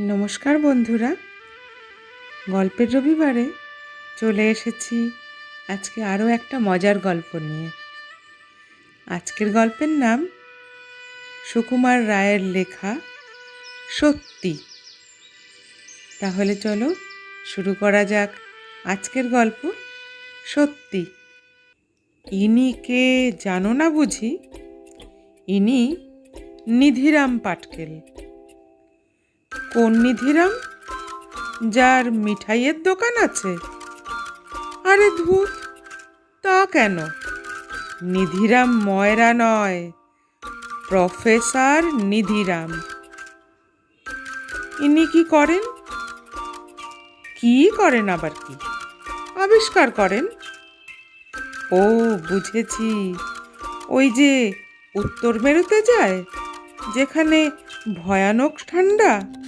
নমস্কার বন্ধুরা। গল্পের রবিবারে চলে এসেছি আজকে আরও একটা মজার গল্প নিয়ে। আজকের গল্পের নাম সুকুমার রায়ের লেখা সত্যি। তাহলে চলো শুরু করা যাক আজকের গল্প সত্যি। ইনি কে জানো না বুঝি? ইনি নিধিরাম পাটকেল। কোন নিধিরাম যার মিঠাইয়ের দোকান আছে। আরে ধূত, তা কেন? নিধিরাম ময়রা নয়, প্রফেসর নিধিরাম। ইনি কি করেন? কি করেন আবার কি? আবিষ্কার করেন? ও, বুঝেছি। ওই যে উত্তর মেরুতে যায়, যেখানে ভয়ানক ঠান্ডা?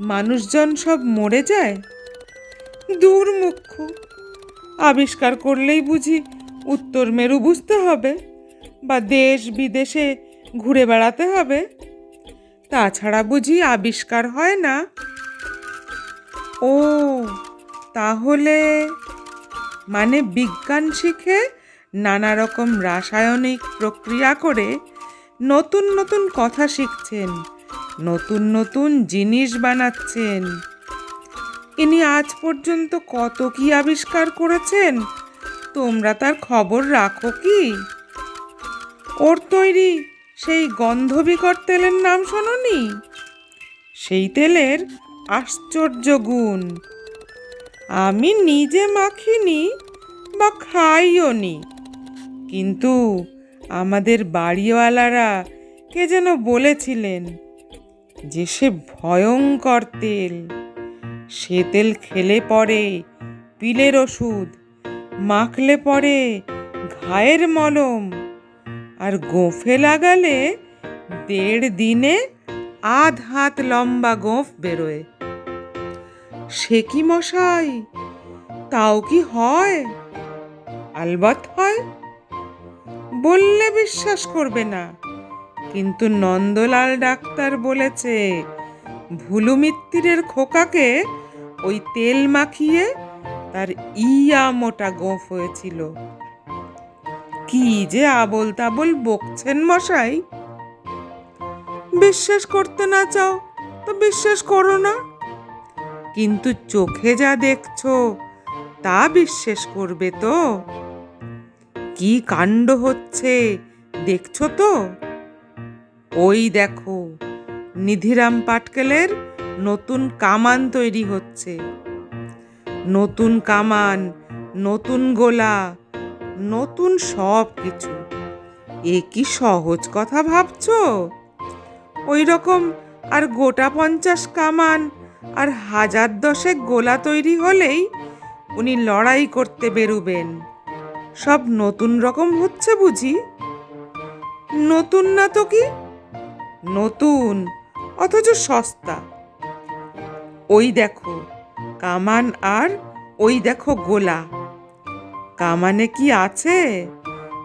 মানুষজন সব মরে যায়? দূর মুখ্য। আবিষ্কার করলেই বুঝি উত্তর মেরু বুঝতে হবে, বা দেশ বিদেশে ঘুরে বেড়াতে হবে। তাছাড়া বুঝি আবিষ্কার হয় না। ও, তাহলে মানে বিজ্ঞান শিখে নানা রকম রাসায়নিক প্রক্রিয়া করে নতুন নতুন কথা শিখছেন। নতুন নতুন জিনিস বানাচ্ছেন। ইনি আজ পর্যন্ত কত কি আবিষ্কার করেছেন? তোমরা তার খবর রাখো কি? ওর তৈরি সেই গন্ধবিকর তেলের নাম শোনোনি? সেই তেলের আশ্চর্য গুণ। আমি নিজে মাখিনি বা খাইও নি। কিন্তু আমাদের বাড়িওয়ালারা কে যেন বলেছিলেন যে সে ভয়ঙ্কর তেল। সে তেল খেলে পরে পিলের ওষুধ, মাখলে পরে ঘায়ের মলম, আর গোঁফে লাগালে দেড় দিনে আধ হাত লম্বা গোঁফ বেরোয়। সে কি মশাই, তাও কি হয়? আলবাত হয়? বললে বিশ্বাস করবে না। কিন্তু নন্দলাল ডাক্তার বলেছে ভুলু মিত্তিরের খোকাকে ওই তেল মাখিয়ে তার ইয়া মোটা গোঁফ হয়েছিল। কি যে আবল তাবল বকছেন মশাই। বিশ্বাস করতে না চাও তো বিশ্বাস করো না। কিন্তু চোখে যা দেখছ, তা বিশ্বাস করবে তো। কি কাণ্ড হচ্ছে, দেখছ তো? ওই দেখো, নিধিরাম পাটকেলের নতুন কামান তৈরি হচ্ছে। নতুন কামান, নতুন গোলা, নতুন সব কিছু। এ কি সহজ কথা ভাবছ? ওই রকম আর গোটা পঞ্চাশ কামান আর হাজার দশেক গোলা তৈরি হলেই উনি লড়াই করতে বেরুবেন। সব নতুন রকম হচ্ছে বুঝি? নতুন না তো কি নতুন, অথচ সস্তা। ওই দেখো, কামান আর ওই দেখো গোলা। কামানে কি আছে?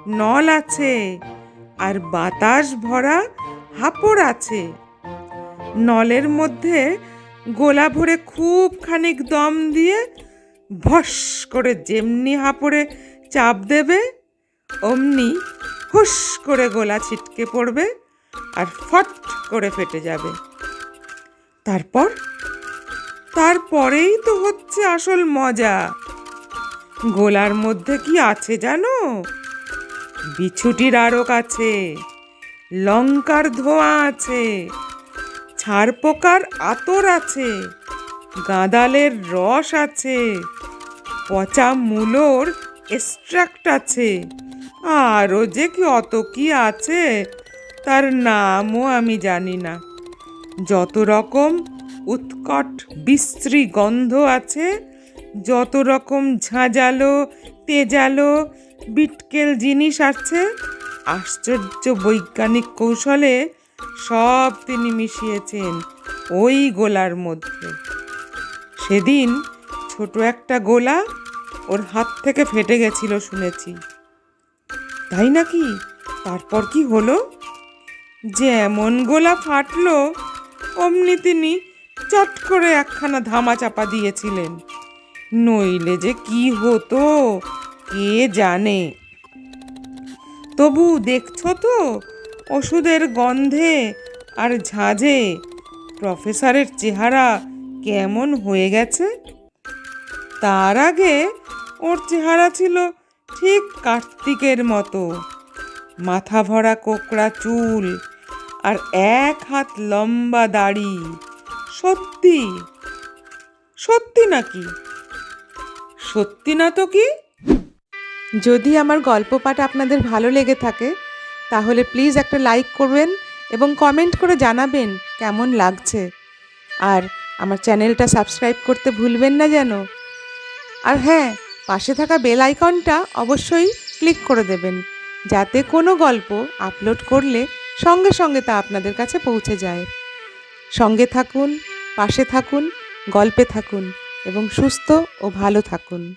নল আছে, আর বাতাস ভরা হাপড় আছে। নলের মধ্যে গোলা ভরে খুব খানিক দম দিয়ে ভস করে যেমনি হাপড়ে চাপ দেবে, অমনি হুস করে গোলা ছিটকে পড়বে। আর ফট করে ফেটে যাবে। তারপর? তারপরেই তো হচ্ছে আসল মজা। গোলার মধ্যে কি আছে জানো? বিছুটির আড়ক আছে, লঙ্কার ধোঁয়া আছে ছাড় পোকার আতর আছে, গাঁদালের রস আছে, পচা মূলোর এক্সট্রাক্ট আছে। আরও যে কি অত কি আছে তার নামও আমি জানি না। যত রকম উৎকট, বিশ্রী গন্ধ আছে, যত রকম ঝাঁঝালো, তেজালো, বিটকেল জিনিস আছে, আশ্চর্য বৈজ্ঞানিক কৌশলে সব তিনি মিশিয়েছেন ওই গোলার মধ্যে। সেদিন ছোট একটা গোলা ওর হাত থেকে ফেটে গেছিল শুনেছি। তাই নাকি? তারপর কি হলো? যেমন গোলা ফাটলো, অমনি তিনি চট করে একখানা ধামা চাপা দিয়েছিলেন। নইলে যে কি হতো, কে জানে? তবু দেখছ তো ওষুধের গন্ধে আর ঝাঁঝে, প্রফেসরের চেহারা কেমন হয়ে গেছে? তার আগে ওর চেহারা ছিল ঠিক কার্তিকের মতো। মাথা ভরা কোকড়া চুল আর এক হাত লম্বা দাড়ি। সত্যি? সত্যি নাকি? সত্যি না তো কি? যদি আমার গল্প পাঠ আপনাদের ভালো লেগে থাকে, তাহলে প্লিজ একটা লাইক করবেন এবং কমেন্ট করে জানাবেন কেমন লাগছে। আর আমার চ্যানেলটা সাবস্ক্রাইব করতে ভুলবেন না যেন। আর হ্যাঁ পাশে থাকা বেল আইকনটা অবশ্যই ক্লিক করে দেবেন, যাতে কোনো গল্প আপলোড করলে সঙ্গে সঙ্গে তা আপনাদের কাছে পৌঁছে যায়। সঙ্গে থাকুন, পাশে থাকুন, গল্পে থাকুন এবং সুস্থ ও ভালো থাকুন।